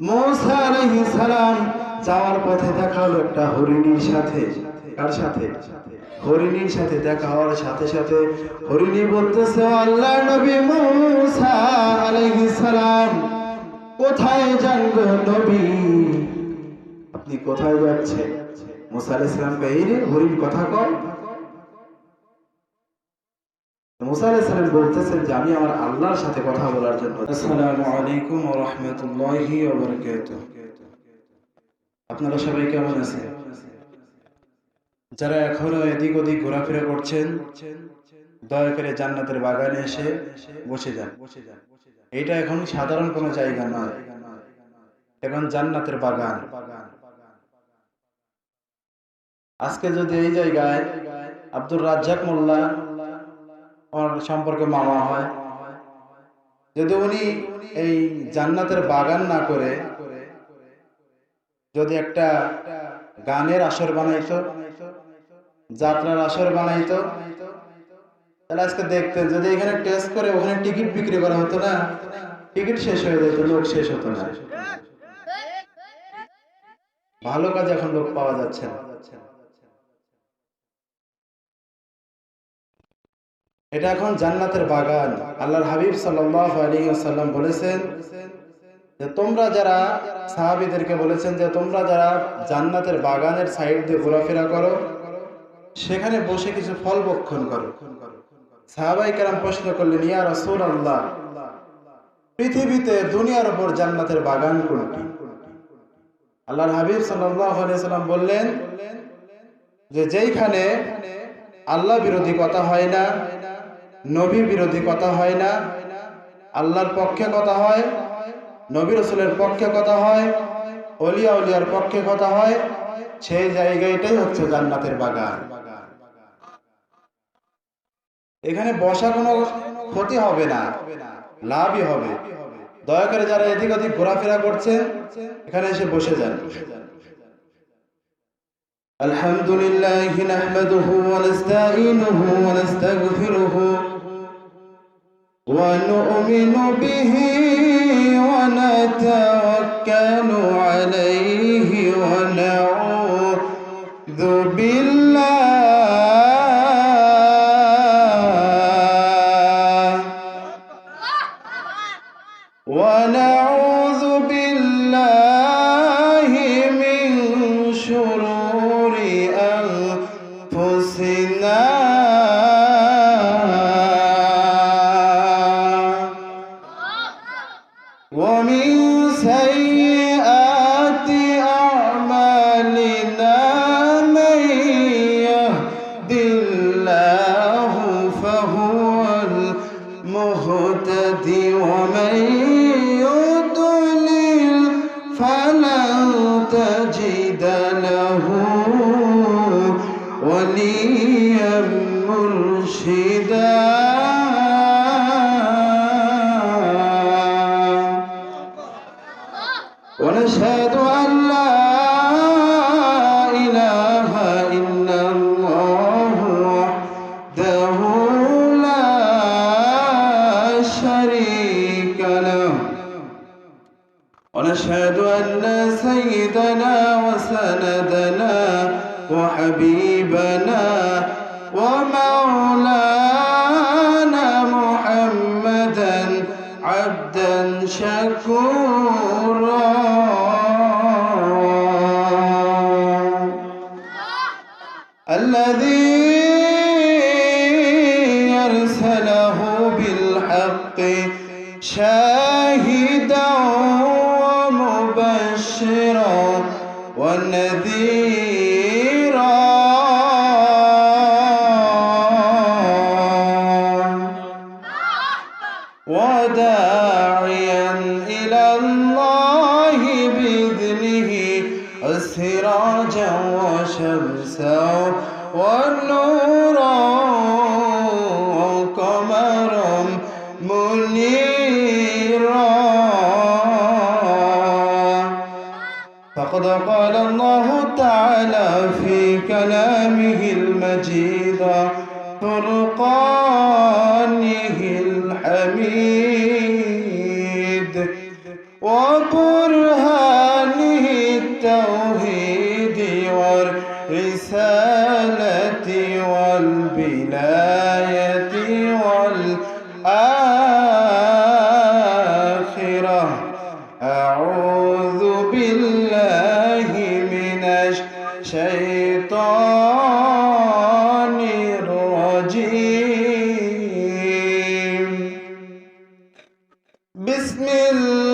মৌসা আলাইহিস সালাম যাওয়ার পথে দেখা হলো একটা হরিণীর সাথে। কার সাথে? হরিণীর সাথে দেখা হওয়ার সাথে সাথে হরিণী বলতেছে, আল্লাহ নবী মৌসা আলাইহিস সালাম, কোথায় যান নবী? আপনি কোথায় যাচ্ছেন? মুসা আলাইহিস সালামকে এই রে হরিণ কথা কয়? আপনারা সবাই কেমন আছেন? যারা এখনও এদিক ওদিক ঘোরাফেরা করছেন, দয়া করে জান্নাতের বাগানে এসে বসে যান। এটা এখন সাধারণ কোনো জায়গা নয়। এখন জান্নাতের বাগান। আজকে যদি এই জায়গায় আব্দুর রাজ্জাক মোল্লা সম্পর্কে মামা হয়। যদি উনি এই জান্নাতের বাগান না করে, যদি একটা গানের আসর বানাইতো, যাত্রার আসর বানাইতো, তাহলে আজকে দেখতেন, যদি এখানে টেস্ট করে ওখানে টিকিট বিক্রি করা হতো না টিকিট শেষ হয়ে যেত, লোক শেষ হতো না। ভালো কাজ এখন লোক পাওয়া যাচ্ছে না। এটা এখন জান্নাতের বাগান। আল্লাহর হাবিব ওয়াসাল্লাম বলেছেন যে, তোমরা যারা সাহাবীদেরকে বলেছেন যে, তোমরা যারা জান্নাতের বাগানের সাইড দিয়ে ঘোরাফেরা করো, সেখানে বসে কিছু ফল বক্ষণ করো। সাহাবাই কেরাম প্রশ্ন করলেন, ইয়া রাসূল আল্লাহ পৃথিবীতে দুনিয়ার উপর জান্নাতের বাগান কোনটি? আল্লাহর হাবিব সাল্লাম বললেন যে, যেইখানে আল্লাহ বিরোধী কথা হয় না নবী বিরোধী কথা হয় না আল্লাহর পক্ষে কথা হয় নবী রসুলের পক্ষে কথা হয় অলিয়া উলিয়ার পক্ষে কথা হয় সেই জায়গাটাই হচ্ছে জান্নাতের বাগান এখানে বসা কোনো ক্ষতি হবে না লাভই হবে দয়া করে যারা এদিক ওদিক ঘোরাফেরা করছেন এখানে এসে বসে যান الحمد لله نحمده ونستعينه ونستغفره ونؤمن به ونتوكل عليه ونعوذ بالله بسم الله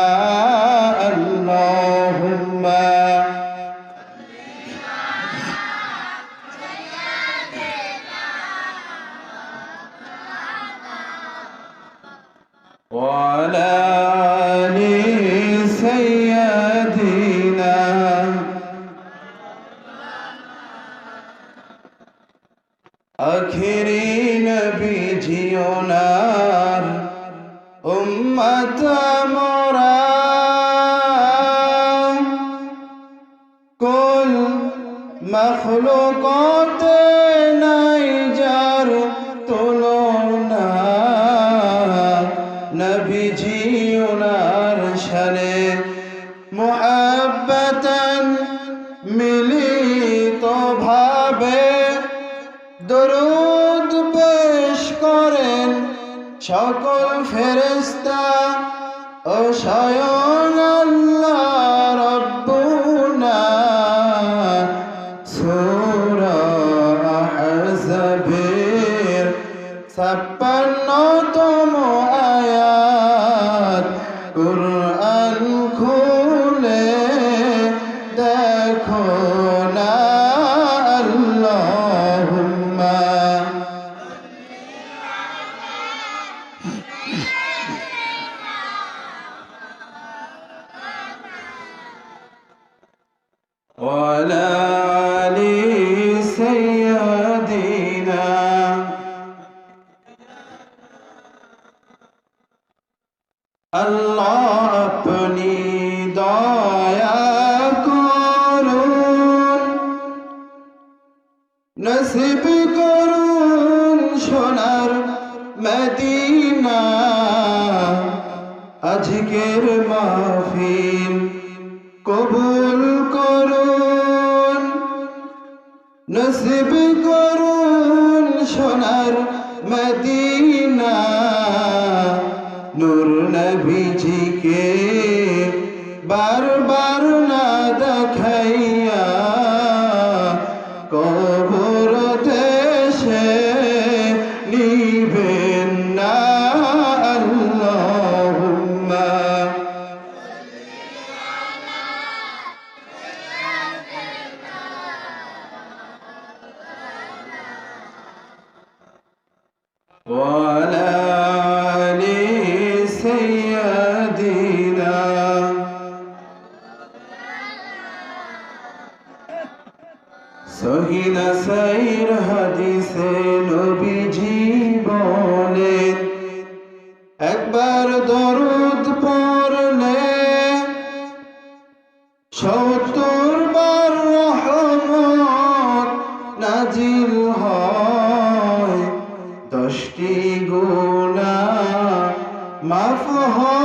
মুআব্বাতান মিলিত ভাবে দরুদ পেশ করেন সকল ফেরেস্তা ও সয় ولا নাজিল হয় দশটি গুণা মাফ হয়।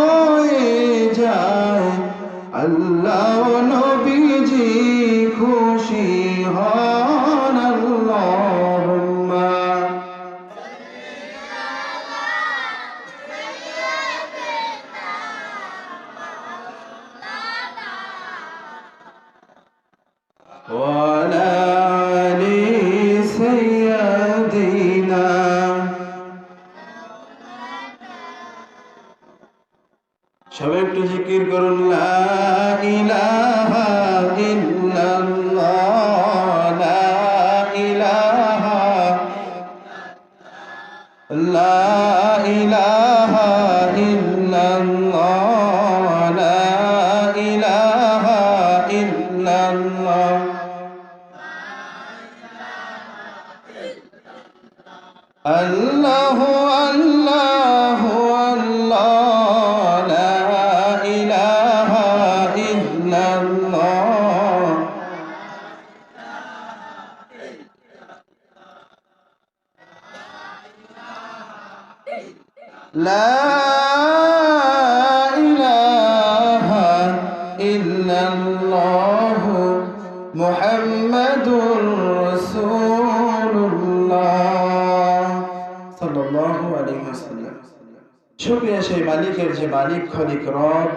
সেই মালিকের যে মালিক, খলিক রব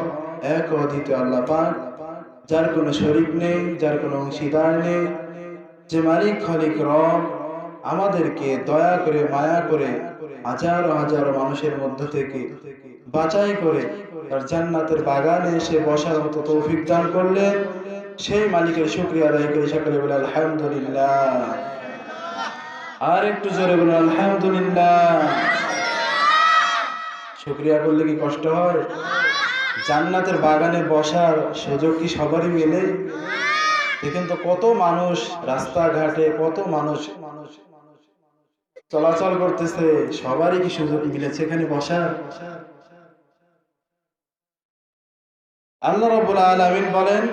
এক অধিত আল্লাহ পাক, যার কোনো নেই, যার কোনো অংশীদার নেই, যে মালিক, খলিক রব আমাদেরকে দয়া করে, মায়া করে হাজার হাজার মানুষের মধ্য থেকে বাঁচাই করে তার জান্নাতের বাগানে এসে বসার মতো তৌফিক দান করলেন। সেই মালিকের শুক্রিয়া আদায় করে সকলে বলে আলহামদুলিল্লাহ। আর একটু জোরে বলে আলহামদুলিল্লাহ। শুক্রিয়া করলে কি কষ্ট হয়? জান্নাতের বাগানে বসার সুযোগ কি সবারই মেলে? দেখেন তো কত মানুষ রাস্তাঘাটে, কত মানুষ চলাচল করতেছে, সবারই কি সুযোগ মিলেছে এখানে বসার? আল্লাহ রাব্বুল আলামিন বলেন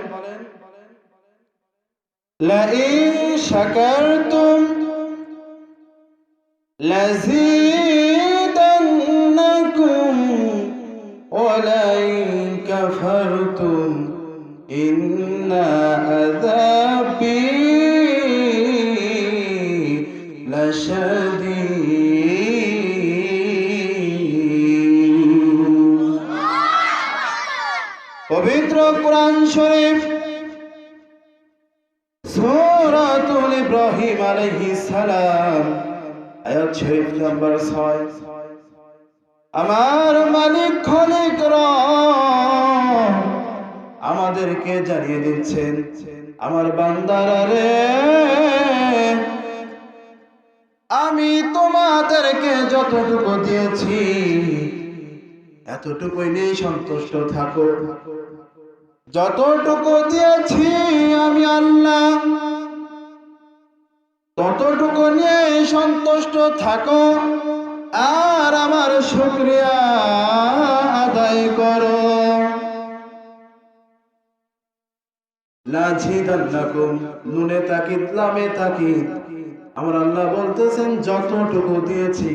লাইন শাকারতুম ওয়ালাইন কাফারতুম ইন্না আযাবি লাশাদীদ পবিত্র কোরআন শরীফ সূরাতুল ইব্রাহিম আলাইহিস সালাম আয়াত শরীফ নাম্বার 6 আমার মালিক রব আমাদেরকে জানিয়ে দিচ্ছেন? আমার বান্দারা রে। আমি তোমাদেরকে যতটুকু দিয়েছি, এতটুকুই নিয়ে সন্তুষ্ট থাকো। যতটুকু দিয়েছি আমি আল্লাহ ততটুকু নিয়ে সন্তুষ্ট থাকো আর আমার শুক্রিয়া আদায় করো। নুনে তাকিদ, লামে তাকিদ। আমার আল্লাহ বলতেছেন, যতটুকু দিয়েছি,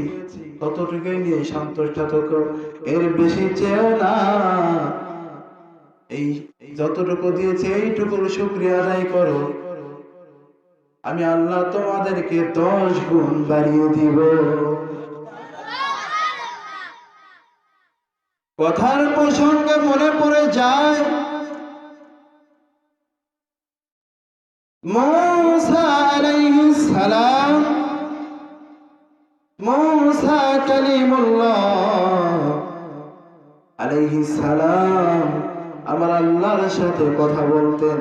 ততটুকুই নিয়ে সন্তুষ্ট থাকো। এর বেশি চেয়েও না। এই যতটুকু দিয়েছি, এইটুকুর শুক্রিয়া আদায় করো। আমি আল্লাহ তোমাদেরকে দশ গুণ বাড়িয়ে দিব। কথার প্রসঙ্গে মনে পড়ে যায় সালাম আমার আল্লাহর সাথে কথা বলতেন।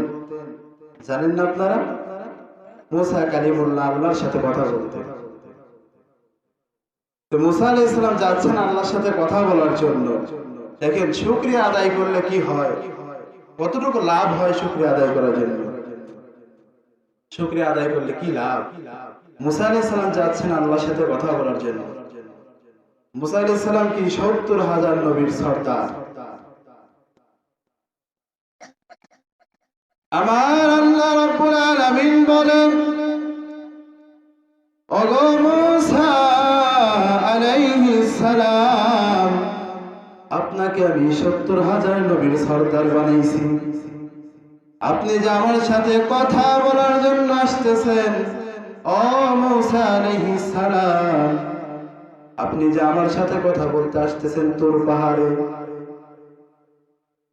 জানেন না আপনারা? মুসা কালিমুল্লাহ আল্লাহর সাথে কথা বলতেন তো মুসা আলাইহিস সালাম যাচ্ছেন আল্লাহর সাথে কথা বলার জন্য। দেখেন, শুকরিয়া আদায় করলে কি হয়? কতটুকু লাভ হয় শুকরিয়া আদায় করার জন্য? শুকরিয়া আদায় করলে কি লাভ? মুসা আলাইহিস সালাম যাচ্ছেন আল্লাহর সাথে কথা বলার জন্য। মুসা আলাইহিস সালাম কি সত্তর হাজার নবীর সর্দার? আমার আল্লাহ রাব্বুল আলামিন বলেন, ওগো মুসা আলাইহিস সালাম, আপনাকে আমি সত্তর হাজার নবীর সর্দার বানাইছি। আপনি যে আমার সাথে কথা বলার জন্য আসতেছেন, ও মুসা আলাইহিস সালাম, আপনি যে আমার সাথে কথা বলতে আসতেছেন তোর পাহাড়ে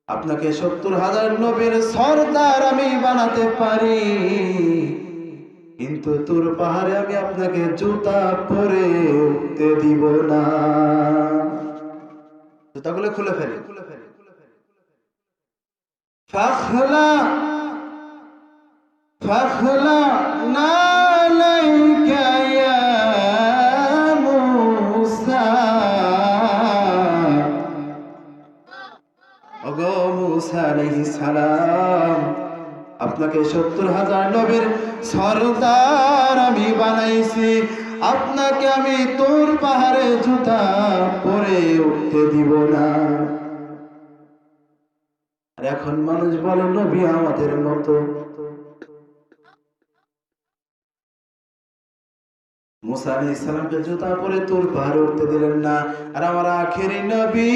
আপনাকে সত্তর হাজার নবীর সর্দার আমি বানাতে পারি। কিন্তু তোর পাহাড়ে আমি আপনাকে জুতা পরে উঠতে দিব না। জুতাগুলো খুলে ফেলে। ফাখলা ফাখলা নালাইকা সালাম। আপনাকে সত্তর হাজার নবীর সর্দার আমি বানাইছি। আপনাকে আমি তোর পাহাড়ে জুতা পরে উঠতে দিব না। এখন মানুষ বলে, নবী আমাদের মতো। মুসা আলী ইসলামকে জুতা পরে তোর পাহাড়ে উঠতে দিলেন না। আর আমার আখেরি নবী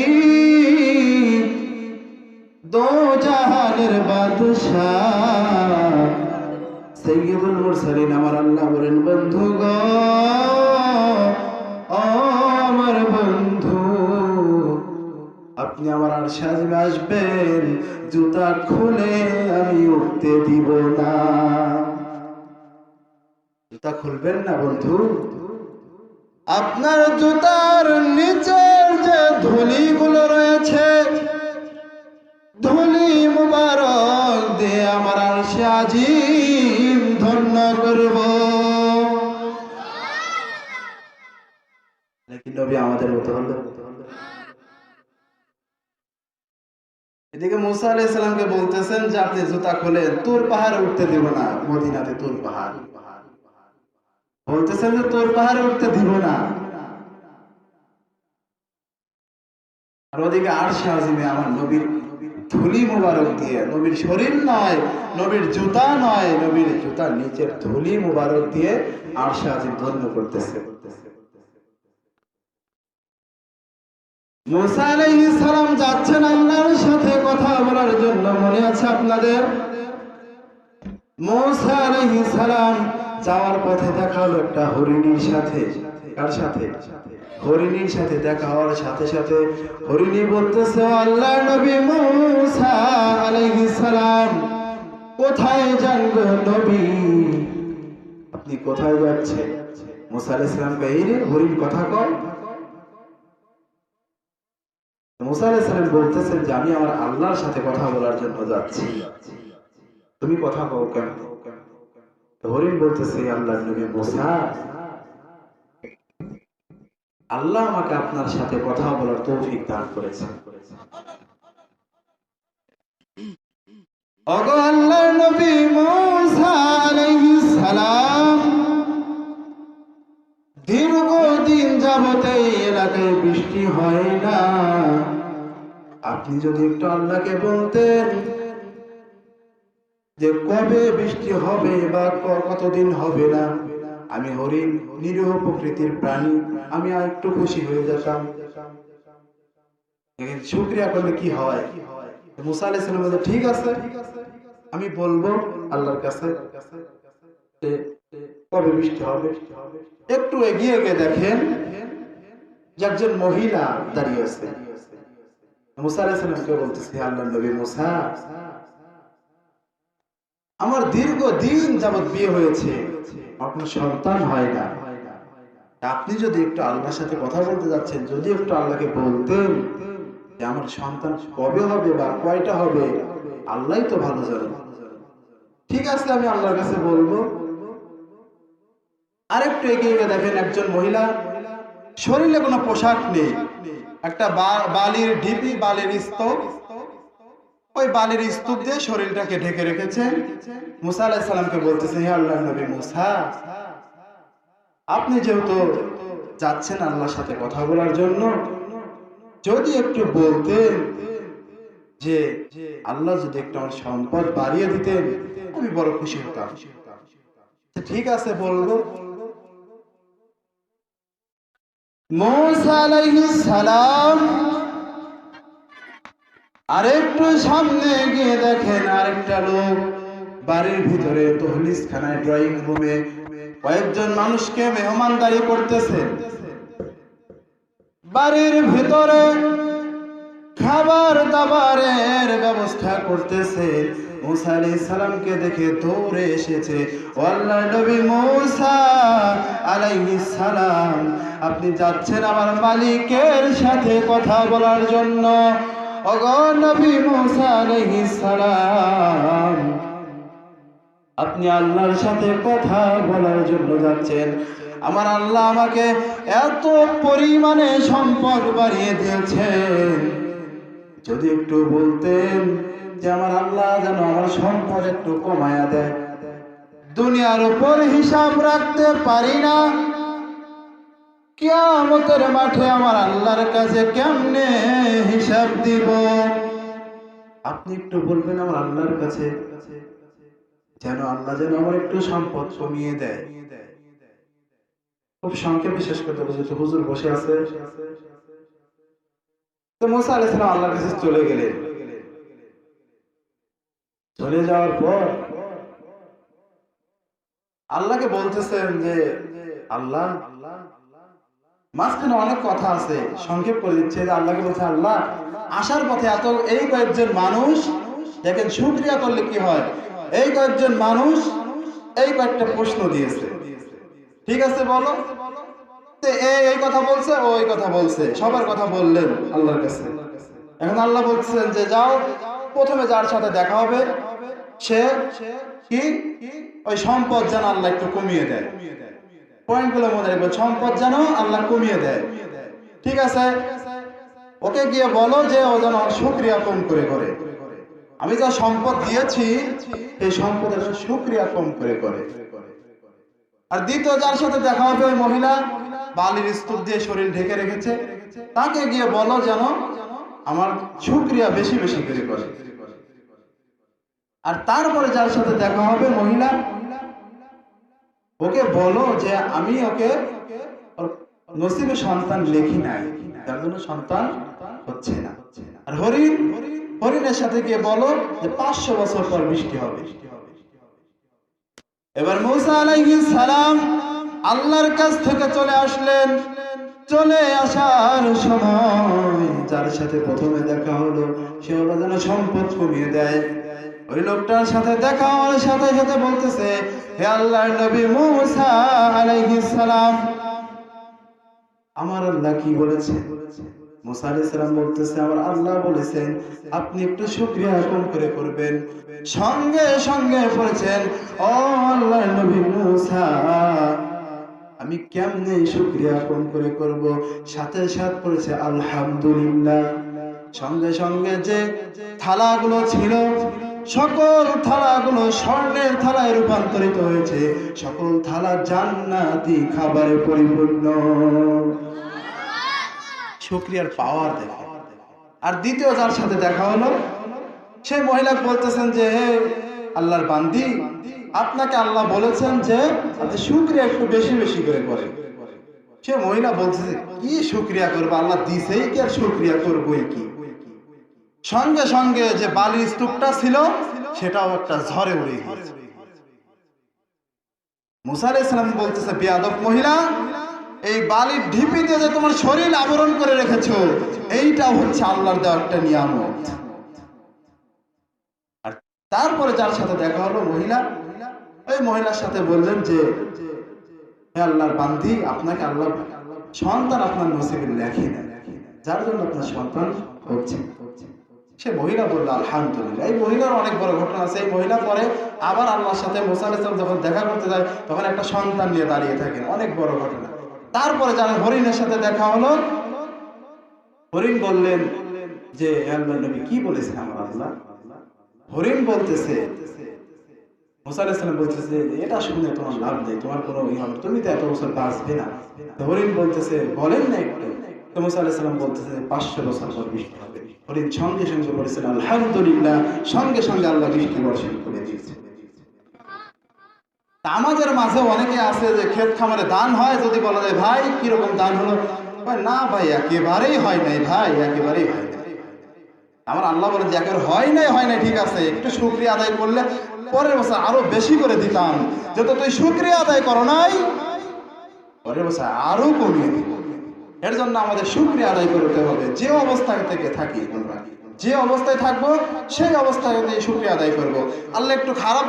দো জাহানের বাদশাহ। সৈয়দুল মুরসালিন আমার আল্লাহ বলেন, বন্ধু গো আমার বন্ধু, আপনি আমার আর সাজবে আসবেন, জুতা খুলে আমি উঠতে দিব না। জুতা খুলবেন না, বন্ধু? আপনার জুতার নিচের যে ধুলিগুলো রয়েছে সে আজিম ধন্য করব। তোর পাহাড়ে উঠতে দিব না। তোর পাহাড়। বলতেছেন তোর পাহাড়ে উঠতে দিব না। আর ওদিকে আর শাহজিমে আমার নবীর ধুলি মুবারক দিয়ে। নবীর শরীর নয়, নবীর জুতা নয়, নবীর জুতার নিচের ধুলি মুবারক দিয়ে আর ধন্য করতেছে। যাচ্ছেন আল্লাহর সাথে কথা বলার জন্য, মনে আছে আপনাদের? যাওয়ার পথে দেখা হলো একটা হরিণীর সাথে। কার সাথে? হরিণীর সাথে দেখা হওয়ার সাথে সাথে হরিণী বলতেছে, আল্লাহ নবী মুসা কোথায় যান নবী? আপনি কোথায় যাচ্ছেন? মুসা আলাইহিস হরিণ, কথা কয়। মুসা বলতেছেন যে, আমি আমার আল্লাহর সাথে কথা বলার জন্য যাচ্ছি। তুমি কথা কও কেন? হরিণ বলতেছে, আল্লাহ নবী মুসা আল্লাহ আমাকে আপনার সাথে কথা বলার তৌফিক দান করেছে। ওগো আল্লাহ নবী মুসা আলাইহিস সালাম, দীর্ঘদিন যাবতে এই এলাকায় বৃষ্টি হয় না। আপনি যদি একটু আল্লাহকে বলতেন যে কবে বৃষ্টি হবে বা কতদিন হবে না? আমি হরিণ নিরীহ প্রকৃতির প্রাণী। আমি আর একটু খুশি হয়ে যেতাম। শুকরিয়া করলে কি হয়? মুসা সালাম ঠিক আছে, আমি বলব আল্লাহর কাছে কবে বৃষ্টি হবে। একটু এগিয়ে গিয়ে দেখেন যে একজন মহিলা দাঁড়িয়ে আছে। মুসা সালামকে বলতেছে আল্লাহ নবী মুসা, আমার দীর্ঘ দিন যাবৎ বিয়ে হয়েছে। আপনার সন্তান হয় না। আপনি যদি একটু আল্লাহর সাথে কথা বলতে যাচ্ছেন, যদি একটু আল্লাহকে বলতেন যে আমার সন্তান কবে হবে বা কয়টা হবে, আল্লাহই তো ভালো জানে। ঠিক আছে, আমি আল্লাহর কাছে বলব। আরেকটু এগিয়ে গিয়ে দেখেন একজন মহিলা, শরীরে কোনো পোশাক নেই। একটা বালির ঢিপি, বালির স্তূপ। ওই বালির স্তূপ দিয়ে শরীরটাকে ঢেকে রেখেছেন মুসা আলাইহিস সালামকে বলতেছে, হে আল্লাহ নবী মুসা, আপনি যেহেতু যাচ্ছেন আল্লাহর সাথে কথা বলার জন্য, যদি একটু বলতেন যে আল্লাহ যদি একটু আমার সম্পদ বাড়িয়ে দিতেন, আমি বড় খুশি হতাম। ঠিক আছে, বলব। মুসা সালাম আরেকটু সামনে গিয়ে দেখেন আরেকটা লোক বাড়ির ভিতরে তহলিস খানায় ড্রয়িং রুমে কয়েকজন মানুষকে মেহমানদারি করতেছে। বাড়ির ভিতরে খাবার দাবারের ব্যবস্থা করতেছে। মুসা আলাইহিস সালামকে দেখে দৌড়ে এসেছে। আল্লাহ নবী মুসা আলাইহিস সালাম, আপনি যাচ্ছেন আমার মালিকের সাথে কথা বলার জন্য। আপনি আল্লাহর সাথে কথা বলার জন্য যাচ্ছেন। আমার আল্লাহ আমাকে এত পরিমাণে সম্পদ বাড়িয়ে দিয়েছেন। যদি একটু বলতেন যে আমার আল্লাহ যেন আমার সম্পদ একটু কমায়া দেয়। দুনিয়ার উপর হিসাব রাখতে পারি না। কিয়ামতের মাঠে আমার আল্লাহর কাছে কেমনে হিসাব দিব? আপনি একটু বলবেন আমার আল্লাহর কাছে, যেন আল্লাহ যেন আমার একটু সম্পদ কমিয়ে দেয়। খুব সংক্ষেপে শেষ করতে হুজুর বসে আছে। মোসা সালাম আল্লাহর কাছে চলে গেলেন। চলে যাওয়ার পর আল্লাহকে বলতেছেন যে, আল্লাহ মাঝখানে অনেক কথা আছে, সংক্ষেপ করে দিচ্ছে আল্লাহকে বলছে, আল্লাহ, আসার পথে এত, এই কয়েকজন মানুষ, দেখেন শুক্রিয়া করলে কি হয়? এই কয়েকজন মানুষ এই কয়েকটা প্রশ্ন দিয়েছে। ঠিক আছে বলো? এই কথা বলছে, ও এই কথা বলছে, সবার কথা বললেন আল্লাহর কাছে। এখন আল্লাহ বলছেন যে, যাও, প্রথমে যার সাথে দেখা হবে, সে কি? ওই সম্পদ যেন আল্লাহ একটু কমিয়ে দেয়। পয়েন্টগুলো মনে রাখবেন সম্পদ যেন আল্লাহ কমিয়ে দেয়। ঠিক আছে? ওকে গিয়ে বলো যে ও যেন সুক্রিয়া কম করে করে। আমি যা সম্পদ দিয়েছি এই সম্পদের সুক্রিয়া কম করে করে। আর দ্বিতীয়, যার সাথে দেখা হবে ওই মহিলা, বালির স্তূপ দিয়ে শরীর ঢেকে রেখেছে, তাকে গিয়ে বলো যেন আমার সুক্রিয়া বেশি বেশি করে করে। আর তারপরে যার সাথে দেখা হবে মহিলা ওকে বলো যে আমি ওকে ওর নসিবে সন্তান লেখি নাই। তার জন্য সন্তান হচ্ছে না। আর হরিণ, হরিণের সাথে গিয়ে বলো যে পাঁচশো বছর পর বৃষ্টি হবে। এবার মৌসা আলাইহিস সালাম আল্লাহর কাছ থেকে চলে আসলেন। চলে আসার সময় যার সাথে প্রথমে দেখা হলো, সে হলো যেন সম্পদ কমিয়ে দেয়। ওই লোকটার সাথে দেখা হওয়ার সাথে সাথে বলতেছে, হে আল্লাহর নবী মূসা আলাইহিস সালাম। আমার আল্লাহ কি বলেছে? মুসা আলাইহিস সালাম বলতেছে, আমার আল্লাহ বলেছেন, আপনি একটু শুকরিয়া কম করে করবেন। সঙ্গে সঙ্গে পড়েছেন ও আল্লাহর নবী মুসা, আমি কেমনে শুকরিয়া কম করে করব? সাথে সাথে পড়েছে আলহামদুলিল্লাহ। সঙ্গে সঙ্গে যে থালাগুলো ছিল সকল থালাগুলো স্বর্ণের থালায় রূপান্তরিত হয়েছে। সকল থালা জান্নাতি খাবারে পরিপূর্ণ। শুক্রিয়ার পাওয়ার দেখে। আর দ্বিতীয় যার সাথে দেখা হলো সেই মহিলা বলতেছেন যে, হে আল্লাহর বান্দি, আপনাকে আল্লাহ বলেছেন যে আপনি শুক্রিয়া একটু বেশি বেশি করে করেন সে মহিলা বলতেছে, কি শুক্রিয়া করব? আল্লাহ দিছেই কি আর শুক্রিয়া করবোই কি? সঙ্গে সঙ্গে যে বালির স্তূপটা ছিল, সেটাও একটা ঝড়ে উড়ে গিয়েছে। মুসা আলাইহিস সালাম বলতেছে, বিয়াদব মহিলা, এই বালির ঢিপিতে যে তোমার শরীর আবরণ করে রেখেছো, এইটা হচ্ছে আল্লাহর দেওয়া একটা নিয়ামত। আর তারপরে যার সাথে দেখা হলো মহিলা, ওই মহিলার সাথে বললেন যে আল্লাহর বান্ধি আপনাকে আল্লাহ, সন্তান আপনার নসিবে লেখে না। যার জন্য আপনার সন্তান হচ্ছে। সে মহিলা বলল, আলহামদুলিল্লাহ। এই মহিলার অনেক বড় ঘটনা আছে। এই মহিলা পরে আবার আল্লাহর সাথে মোসা আলাইহিস সালাম যখন দেখা করতে যায়, তখন একটা সন্তান নিয়ে দাঁড়িয়ে থাকেন অনেক বড় ঘটনা। তারপরে যারা হরিণের সাথে দেখা হলো, হরিণ বললেন যে নবী, কি বলেছেন আমার আল্লাহ? হরিণ বলতেছে, মুসা আলাইহিস সালাম বলতেছে, এটা শুনে তোমার লাভ নেই, তোমার কোনো ই হবে তুমি তো এত বছর বাঁচবে না। হরিণ বলতেছে, বলেন না একটু। আমাদের মাঝে অনেকে আছে যে ক্ষেত খামারে দান হয়, যদি বলা যায়, ভাই, কীরকম দান হলো? না ভাই, একেবারেই হয় নাই, ভাই, একেবারেই হয় নাই। আমার আল্লাহ বলে যে হয় নাই হয় নাই, ঠিক আছে, একটু শুক্রিয়া আদায় করলে পরের বছর আরও বেশি করে দিতাম। যেহেতু তুই শুক্রিয়া আদায় করো নাই, পরের বছর আরও কমিয়ে দিব এর জন্য আমাদের সুক্রিয়া আদায় করতে হবে। যে অবস্থা থেকে থাকি আমরা। যে অবস্থায় থাকব, সেই অবস্থায় শুক্রিয়া আদায় করব। আল্লাহ একটু খারাপ